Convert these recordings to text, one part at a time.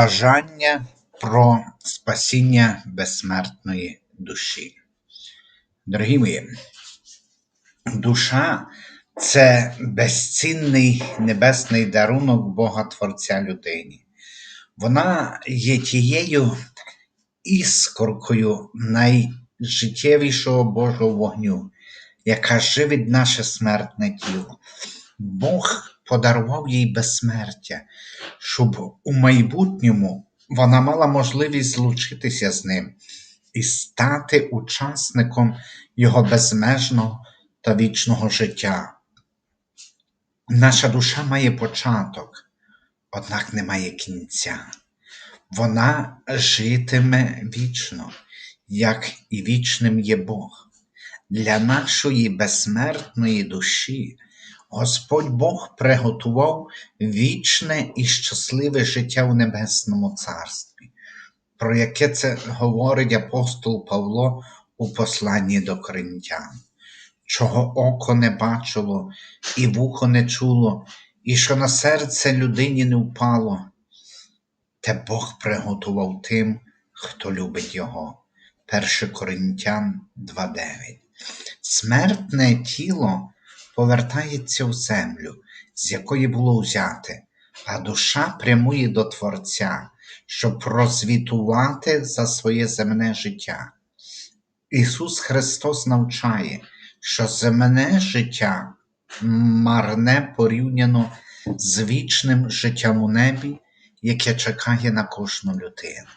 Бажання про спасіння безсмертної душі. Дорогі мої, душа це безцінний небесний дарунок Бога Творця людині. Вона є тією іскоркою найжиттєвішого Божого вогню, яка живить наше смертне тіло. Бог подарував їй безсмертя, щоб у майбутньому вона мала можливість злучитися з ним і стати учасником його безмежного та вічного життя. Наша душа має початок, однак не має кінця. Вона житиме вічно, як і вічним є Бог. Для нашої безсмертної душі Господь Бог приготував вічне і щасливе життя в Небесному Царстві, про яке це говорить апостол Павло у посланні до Коринтян, чого око не бачило, і вухо не чуло, і що на серце людині не впало, те Бог приготував тим, хто любить Його. 1 Коринтян 2.9. Смертне тіло повертається в землю, з якої було взяте, а душа прямує до Творця, щоб розвітувати за своє земне життя. Ісус Христос навчає, що земне життя марне порівняно з вічним життям у небі, яке чекає на кожну людину.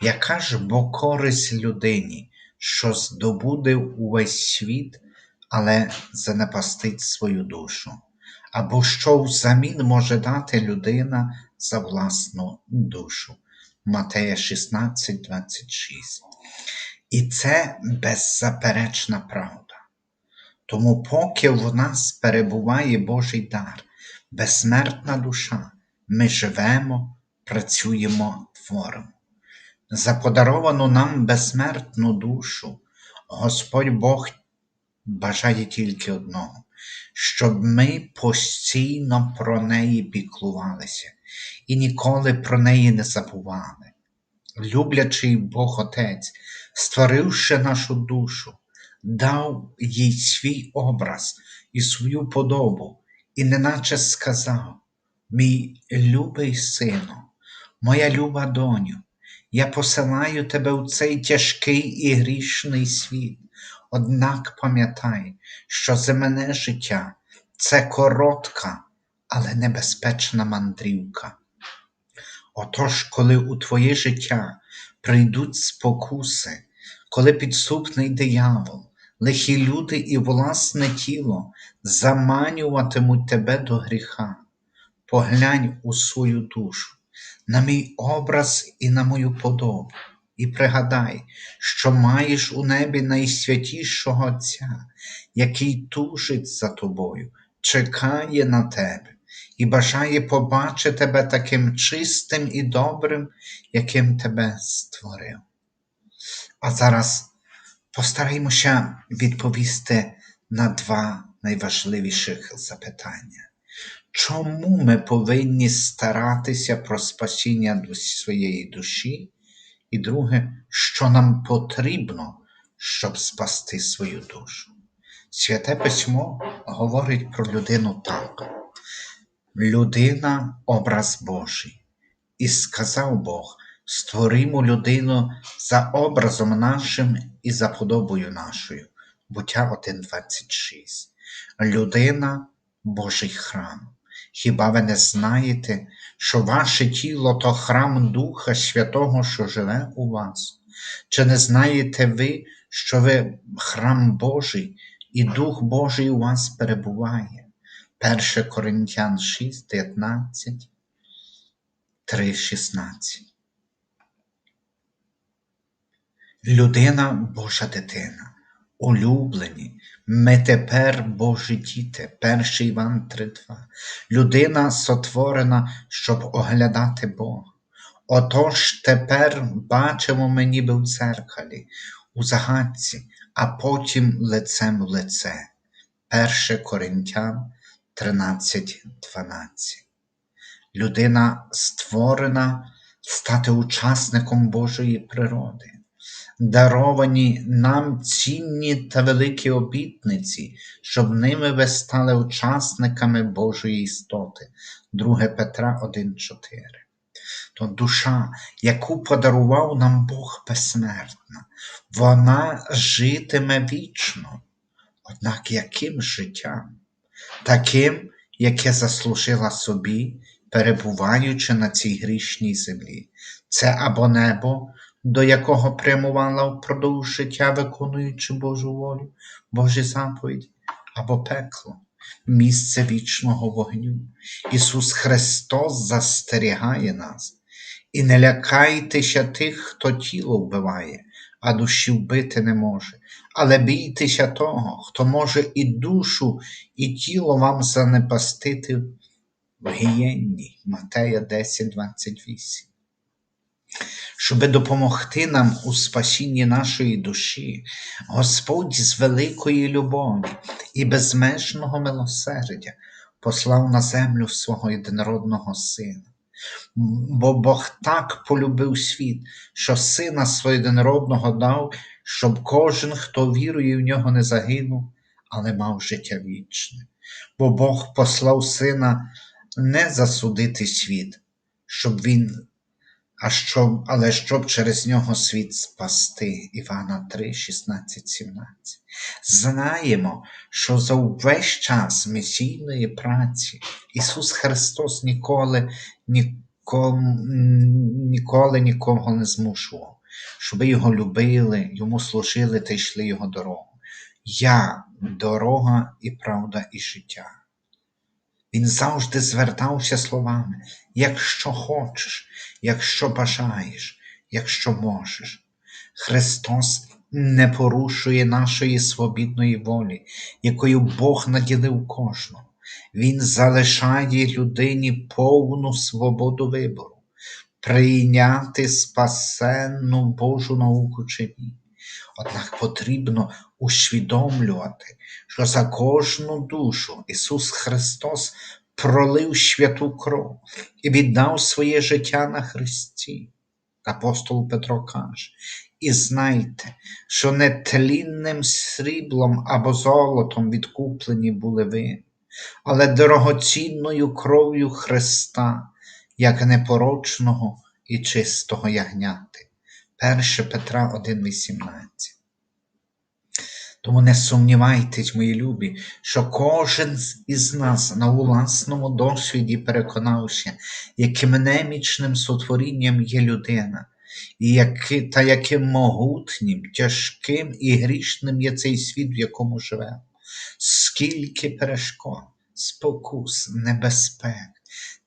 Яка ж бо користь людині, що здобуде увесь світ, але занепастить свою душу, або що взамін може дати людина за власну душу. Матея 16, 26. І це беззаперечна правда. Тому, поки в нас перебуває Божий дар, безсмертна душа, ми живемо, працюємо, творимо. За подаровану нам безсмертну душу, Господь Бог бажає тільки одного, щоб ми постійно про неї піклувалися і ніколи про неї не забували. Люблячий Бог Отець, створивши нашу душу, дав їй свій образ і свою подобу, і неначе сказав: Мій любий сину, моя люба доню, я посилаю тебе у цей тяжкий і грішний світ, Однак пам'ятай, що земне життя це коротка, але небезпечна мандрівка. Отож, коли у твоє життя прийдуть спокуси, коли підступний диявол, лихі люди і власне тіло заманюватимуть тебе до гріха, поглянь у свою душу, на мій образ і на мою подобу. І пригадай, що маєш у небі найсвятішого Отця, який тужить за тобою, чекає на тебе і бажає побачити тебе таким чистим і добрим, яким тебе створив. А зараз постараймося відповісти на два найважливіших запитання. Чому ми повинні старатися про спасіння своєї душі? І друге, що нам потрібно, щоб спасти свою душу. Святе письмо говорить про людину так. Людина образ Божий. І сказав Бог: створимо людину за образом нашим і за подобою нашою. Буття 1.26. Людина Божий храм. Хіба ви не знаєте, що ваше тіло то храм Духа Святого, що живе у вас? Чи не знаєте ви, що ви храм Божий, і Дух Божий у вас перебуває? 1 Коринтян 6, 19, 3, 16. Людина Божа дитина улюблені, ми тепер Божі діти, 1 Іван 3.2. Людина сотворена, щоб оглядати Бога. Отож тепер бачимо ми ніби в дзеркалі, у загадці, а потім лицем в лице. 1 Коринтян 13.12. Людина створена стати учасником Божої природи. Даровані нам цінні та великі обітниці, щоб ними ви стали учасниками Божої істоти. 2 Петра 1,4. То душа, яку подарував нам Бог безсмертна, вона житиме вічно. Однак яким життям? Таким, яке заслужила собі, перебуваючи на цій грішній землі. Це або небо, до якого прямувала впродовж життя, виконуючи Божу волю, Божі заповіді, або пекло, місце вічного вогню. Ісус Христос застерігає нас. І не лякайтеся тих, хто тіло вбиває, а душі вбити не може. Але бійтеся того, хто може і душу, і тіло вам занепастити в гієнні. Матея 10, 28. Щоби допомогти нам у спасінні нашої душі, Господь з великої любові і безмежного милосердя послав на землю свого єдинородного Сина. Бо Бог так полюбив світ, що Сина свого єдинородного дав, щоб кожен, хто вірує в нього, не загинув, але мав життя вічне. Бо Бог послав Сина не засудити світ, щоб він, а щоб, але щоб через нього світ спасти. Івана 3, 16, 17. Знаємо, що за увесь час місійної праці Ісус Христос ніколи, нікому, ніколи нікого не змушував, щоб його любили, йому служили та йшли його дорогу. Я дорога і правда, і життя. Він завжди звертався словами, якщо хочеш, якщо бажаєш, якщо можеш. Христос не порушує нашої свобідної волі, якою Бог наділив кожного. Він залишає людині повну свободу вибору, прийняти спасенну Божу науку чи ні. Однак потрібно усвідомлювати, що за кожну душу Ісус Христос пролив святу кров і віддав своє життя на Христі. Апостол Петро каже, і знайте, що не тлінним сріблом або золотом відкуплені були ви, але дорогоцінною кров'ю Христа, як непорочного і чистого ягняти. 1 Петра 1,18 тому не сумнівайтесь, мої любі, що кожен із нас на власному досвіді переконався, яким немічним сотворінням є людина, і які, та яким могутнім, тяжким і грішним є цей світ, в якому живемо. Скільки перешкод, спокус, небезпек,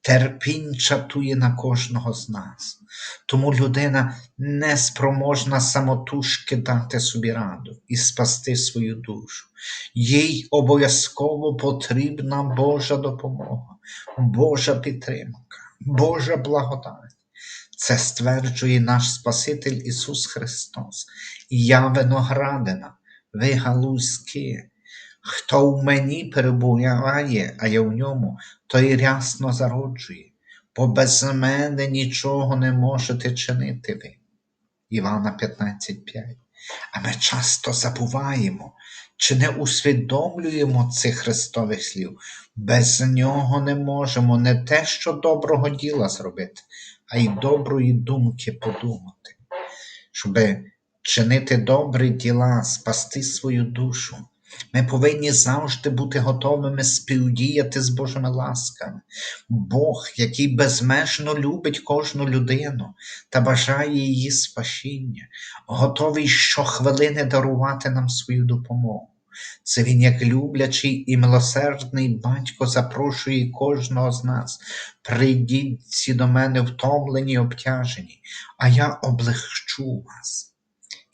терпінь чатує на кожного з нас. Тому людина не спроможна самотужки дати собі раду і спасти свою душу. Їй обов'язково потрібна Божа допомога, Божа підтримка, Божа благодать. Це стверджує наш Спаситель Ісус Христос. Я виноградина, ви галузьки. Хто в мені перебуває, а я в ньому, той рясно зароджує бо без мене нічого не можете чинити ви. Івана 15,5. А ми часто забуваємо чи не усвідомлюємо цих Христових слів. Без нього не можемо не те, що доброго діла зробити, а й доброї думки подумати, щоб чинити добрі діла, спасти свою душу. Ми повинні завжди бути готовими співдіяти з Божими ласками. Бог, який безмежно любить кожну людину та бажає її спасіння, готовий щохвилини дарувати нам свою допомогу. Це Він, як люблячий і милосердний батько, запрошує кожного з нас. Прийдіть ці до мене втомлені обтяжені, а я облегчу вас.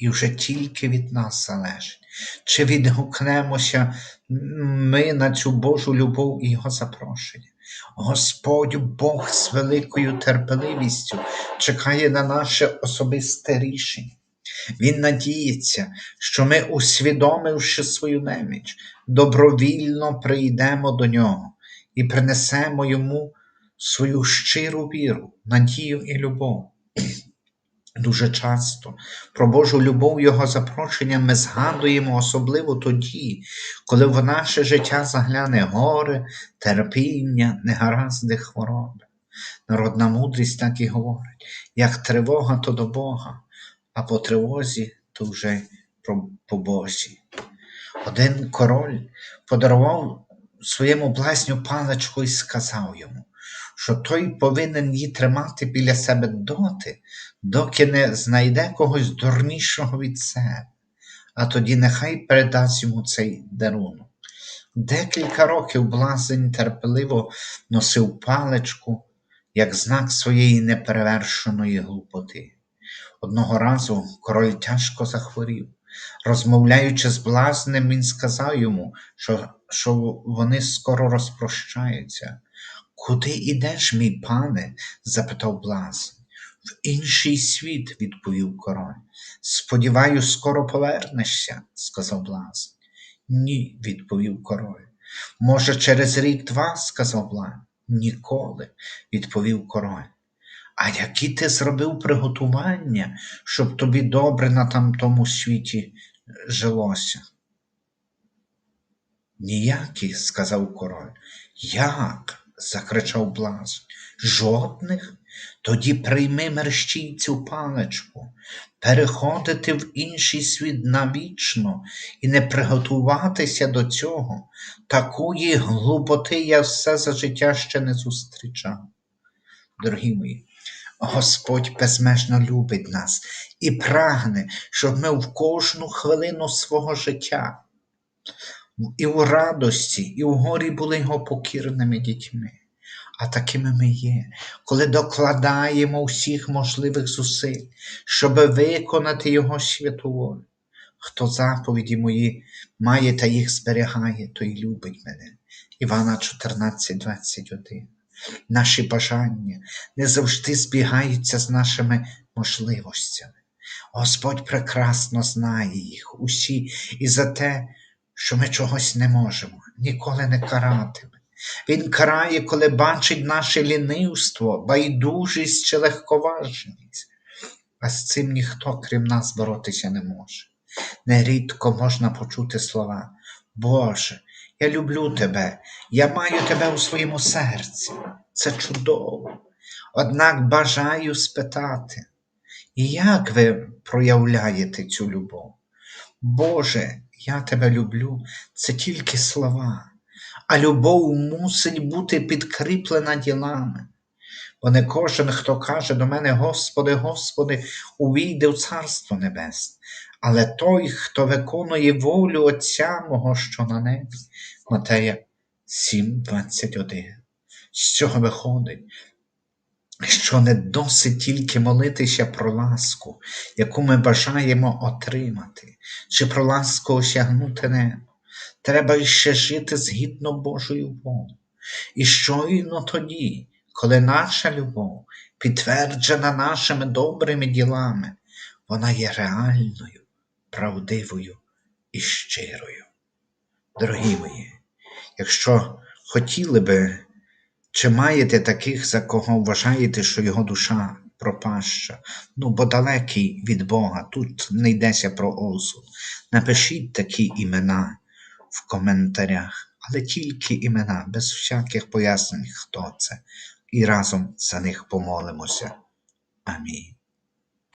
І вже тільки від нас залежить. Чи відгукнемося ми на цю Божу любов і Його запрошення? Господь Бог з великою терпеливістю чекає на наше особисте рішення. Він надіється, що ми, усвідомивши свою неміч, добровільно прийдемо до нього і принесемо йому свою щиру віру, надію і любов. Дуже часто про Божу любов Його запрошення ми згадуємо особливо тоді, коли в наше життя загляне горе, терпіння, негаразди хвороби. Народна мудрість так і говорить, як тривога, то до Бога, а по тривозі то вже по Божі. Один король подарував своєму блазню паличку і сказав йому, що той повинен її тримати біля себе доти, доки не знайде когось дурнішого від себе, а тоді нехай передасть йому цей дарунок. Декілька років блазень терпеливо носив паличку як знак своєї неперевершеної глупоти. Одного разу король тяжко захворів. Розмовляючи з блазнем, він сказав йому, що, що вони скоро розпрощаються. Куди ідеш, мій пане? запитав блазень. В інший світ, відповів король. Сподіваюсь, скоро повернешся, сказав блазень. Ні, відповів король. Може, через рік-два, сказав блазень. Ніколи, відповів король. А які ти зробив приготування, щоб тобі добре на тамтому світі жилося? Ніякі, сказав король. Як? закричав блазень. Жодних? Тоді прийми мерщій цю паличку, переходити в інший світ навічно і не приготуватися до цього. Такої глупоти я все за життя ще не зустрічав. Дорогі мої, Господь безмежно любить нас і прагне, щоб ми в кожну хвилину свого життя і у радості, і у горі були його покірними дітьми. А такими ми є, коли докладаємо всіх можливих зусиль, щоб виконати Його святу волю. Хто заповіді мої має та їх зберігає, той любить мене. Івана 14, 21. Наші бажання не завжди збігаються з нашими можливостями. Господь прекрасно знає їх усі і за те, що ми чогось не можемо, ніколи не каратиме. Він карає, коли бачить наше лінивство, байдужість чи легковажність, а з цим ніхто, крім нас, боротися не може. Нерідко можна почути слова Боже, я люблю тебе, я маю тебе у своєму серці. Це чудово. Однак бажаю спитати, як ви проявляєте цю любов? Боже, я тебе люблю, це тільки слова, а любов мусить бути підкріплена ділами. Бо не кожен, хто каже до мене, Господи, Господи, увійде в Царство Небесне, але той, хто виконує волю Отця мого, що на небі. Матея 7,21. З цього виходить, що не досить тільки молитися про ласку, яку ми бажаємо отримати, чи про ласку осягнути небо. Треба іще жити згідно Божою волею. І щойно тоді, коли наша любов підтверджена нашими добрими ділами, вона є реальною, правдивою і щирою. Дорогі мої, якщо хотіли би, чи маєте таких, за кого вважаєте, що його душа пропаща, ну бо далекий від Бога, тут не йдеться про осуд. Напишіть такі імена в коментарях, але тільки імена, без всяких пояснень, хто це, і разом за них помолимося. Амінь.